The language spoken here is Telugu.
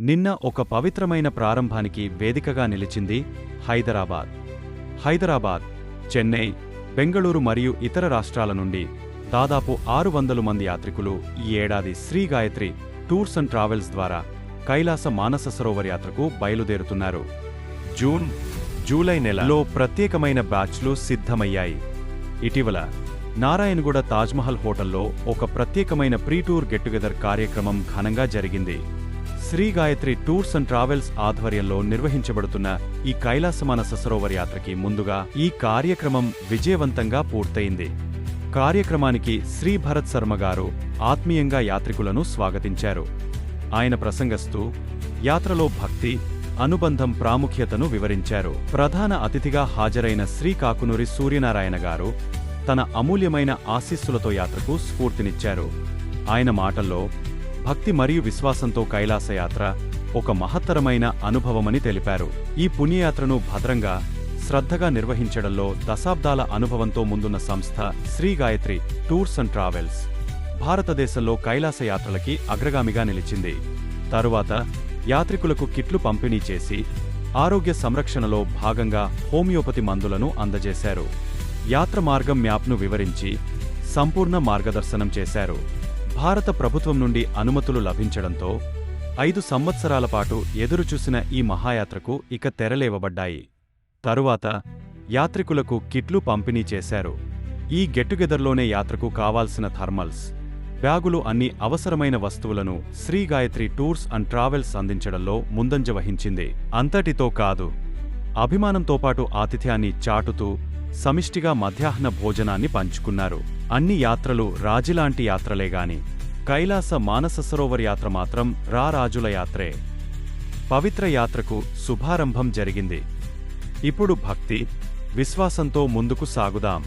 నిన్న ఒక పవిత్రమైన ప్రారంభానికి వేదికగా నిలిచింది హైదరాబాద్. హైదరాబాద్ చెన్నై బెంగళూరు మరియు ఇతర రాష్ట్రాల నుండి దాదాపు ఆరు వందల మంది యాత్రికులు ఈ ఏడాది Sri Gayatri tours and travels ద్వారా కైలాస మానస సరోవర్ యాత్రకు బయలుదేరుతున్నారు. జూన్ జూలై నెలలో ప్రత్యేకమైన బ్యాచ్లు సిద్ధమయ్యాయి. ఇటీవల నారాయణగూడ తాజ్మహల్ హోటల్లో ఒక ప్రత్యేకమైన ప్రీ టూర్ గెట్ టుగెదర్ కార్యక్రమం ఘనంగా జరిగింది. Sri Gayatri tours and travels ఆధ్వర్యంలో నిర్వహించబడుతున్న ఈ కైలాసమాన ససరోవర్ సరోవర్ యాత్రకి ముందుగా ఈ కార్యక్రమం విజయవంతంగా పూర్తయింది. కార్యక్రమానికి శ్రీ భరత్ శర్మ గారు ఆత్మీయంగా యాత్రికులను స్వాగతించారు. ఆయన ప్రసంగస్తూ యాత్రలో భక్తి అనుబంధం ప్రాముఖ్యతను వివరించారు. ప్రధాన అతిథిగా హాజరైన శ్రీ కాకునూరి సూర్యనారాయణ గారు తన అమూల్యమైన ఆశీస్సులతో యాత్రకు స్ఫూర్తినిచ్చారు. ఆయన మాటల్లో భక్తి మరియు విశ్వాసంతో కైలాసయాత్ర ఒక మహత్తరమైన అనుభవమని తెలిపారు. ఈ పుణ్యయాత్రను భద్రంగా శ్రద్ధగా నిర్వహించడంలో దశాబ్దాల అనుభవంతో ముందున్న సంస్థ Sri Gayatri tours and travels భారతదేశంలో కైలాసయాత్రలకి అగ్రగామిగా నిలిచింది. తరువాత యాత్రికులకు కిట్లు పంపిణీ చేసి ఆరోగ్య సంరక్షణలో భాగంగా హోమియోపతి మందులను అందజేశారు. యాత్ర మార్గం మ్యాప్ను వివరించి సంపూర్ణ మార్గదర్శనం చేశారు. భారత ప్రభుత్వం నుండి అనుమతులు లభించడంతో ఐదు సంవత్సరాల పాటు ఎదురుచూసిన ఈ మహాయాత్రకు ఇక తెరలేవబడ్డాయి. తరువాత యాత్రికులకు కిట్లు పంపిణీ చేశారు. ఈ గెట్టుగెదర్లోనే యాత్రకు కావాల్సిన థర్మల్స్ బ్యాగులు అన్ని అవసరమైన వస్తువులను Sri Gayatri tours and travels అందించడంలో ముందంజ వహించింది. అంతటితో కాదు అభిమానంతో పాటు ఆతిథ్యాన్ని చాటుతూ సమిష్టిగా మధ్యాహ్న భోజనాన్ని పంచుకున్నారు. అన్ని యాత్రలు రాజిలాంటి యాత్రలే గాని కైలాస మానస సరోవర్ యాత్ర మాత్రం రారాజుల యాత్రే. పవిత్ర యాత్రకు శుభారంభం జరిగింది. ఇప్పుడు భక్తి విశ్వాసంతో ముందుకు సాగుదాం.